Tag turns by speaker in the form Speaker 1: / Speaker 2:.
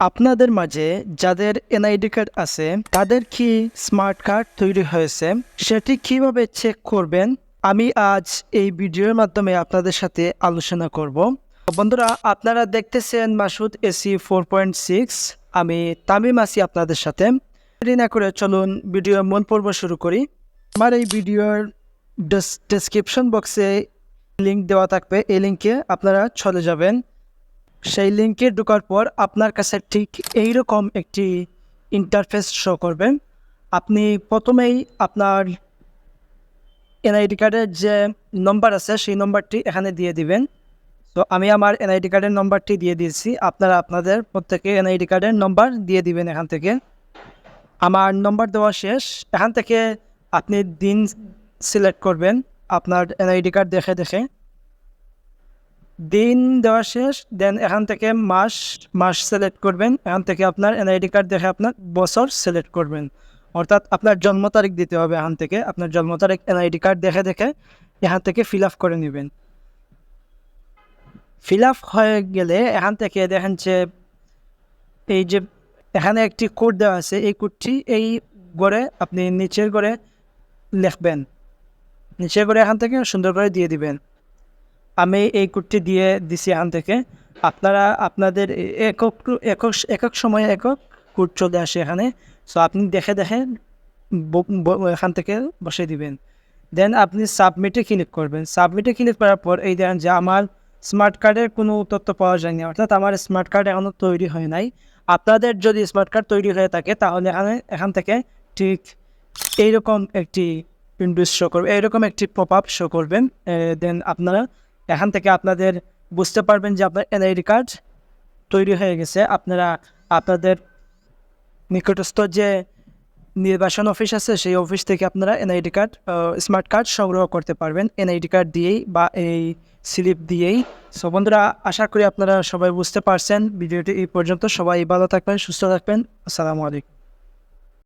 Speaker 1: আপনাদের মাঝে যাদের এনআইডি কার্ড আছে, তাদের কি স্মার্ট কার্ড তৈরি হয়েছে? সেটি কীভাবে চেক করবেন? আমি আজ এই ভিডিওর মাধ্যমে আপনাদের সাথে আলোচনা করব। বন্ধুরা, আপনারা দেখতেছেন Masud AC four point six. আমি তামিম আছি আপনাদের সাথে। না করে চলুন ভিডিওর মূল পর্ব শুরু করি। আমার এই ভিডিওর ডেসক্রিপশন বক্সে লিঙ্ক দেওয়া থাকবে। এই লিঙ্কে আপনারা চলে যাবেন। সেই লিঙ্কে ঢোকার পর আপনার কাছে ঠিক এইরকম একটি ইন্টারফেস শো করবেন আপনি প্রথমেই আপনার এনআইডি কার্ডের যে নম্বর আছে, সেই নম্বরটি এখানে দিয়ে দিবেন। তো আমি আমার এনআইডি কার্ডের নম্বরটি দিয়ে দিয়েছি। আপনারা আপনাদের প্রত্যেকে এনআইডি কার্ডের নম্বর দিয়ে দিবেন এখান থেকে। আমার নম্বর দেওয়া শেষ। এখান থেকে আপনি দিন সিলেক্ট করবেন আপনার এনআইডি কার্ড দেখে দেখে। দিন দেওয়া শেষ দেন এখান থেকে মাস মাস সিলেক্ট করবেন। এখান থেকে আপনার এনআইডি কার্ড দেখে আপনার বছর সিলেক্ট করবেন। অর্থাৎ আপনার জন্ম তারিখ দিতে হবে এখান থেকে। আপনার জন্ম তারিখ এনআইডি কার্ড দেখে দেখে এখান থেকে ফিল আপ করে নেবেন। ফিল আপ হয়ে গেলে এখান থেকে দেখেন যে এই যে এখানে একটি কোড দেওয়া আছে, এই কোডটি এই গড়ে আপনি নিচের গড়ে লিখবেন। নিচের গড়ে এখান থেকে সুন্দর করে দিয়ে দিবেন। আমি এই কোডটি দিয়ে দিছি এখান থেকে। আপনারা, আপনাদের একক একক একক সময়ে একক কোড চলে আসে এখানে। সো আপনি দেখে দেখে এখান থেকে বসে দিবেন। দেন আপনি সাবমিটে ক্লিক করবেন। সাবমিটে ক্লিক করার পর এই দেখেন যে আমার স্মার্ট কার্ডের কোনো তথ্য পাওয়া যায়নি। অর্থাৎ আমার স্মার্ট কার্ড এখনও তৈরি হয় নাই। আপনাদের যদি স্মার্ট কার্ড তৈরি হয়ে থাকে, তাহলে এখানে, এখান থেকে ঠিক এইরকম একটি উইন্ডোজ শো করবে, এইরকম একটি পপ আপ শো করবেন দেন আপনারা এখান থেকে আপনাদের বুঝতে পারবেন যে আপনার এনআইডি কার্ড তৈরি হয়ে গেছে। আপনারা, আপনাদের নিকটস্থ যে নির্বাচন অফিস আছে, সেই অফিস থেকে আপনারা এনআইডি কার্ড স্মার্ট কার্ড সংগ্রহ করতে পারবেন। এনআইডি কার্ড দিয়েই বা এই স্লিপ দিয়েই। সো বন্ধুরা, আশা করি আপনারা সবাই বুঝতে পারছেন। ভিডিওটি এই পর্যন্ত। সবাই ভালো থাকবেন, সুস্থ থাকবেন। আসসালামু আলাইকুম।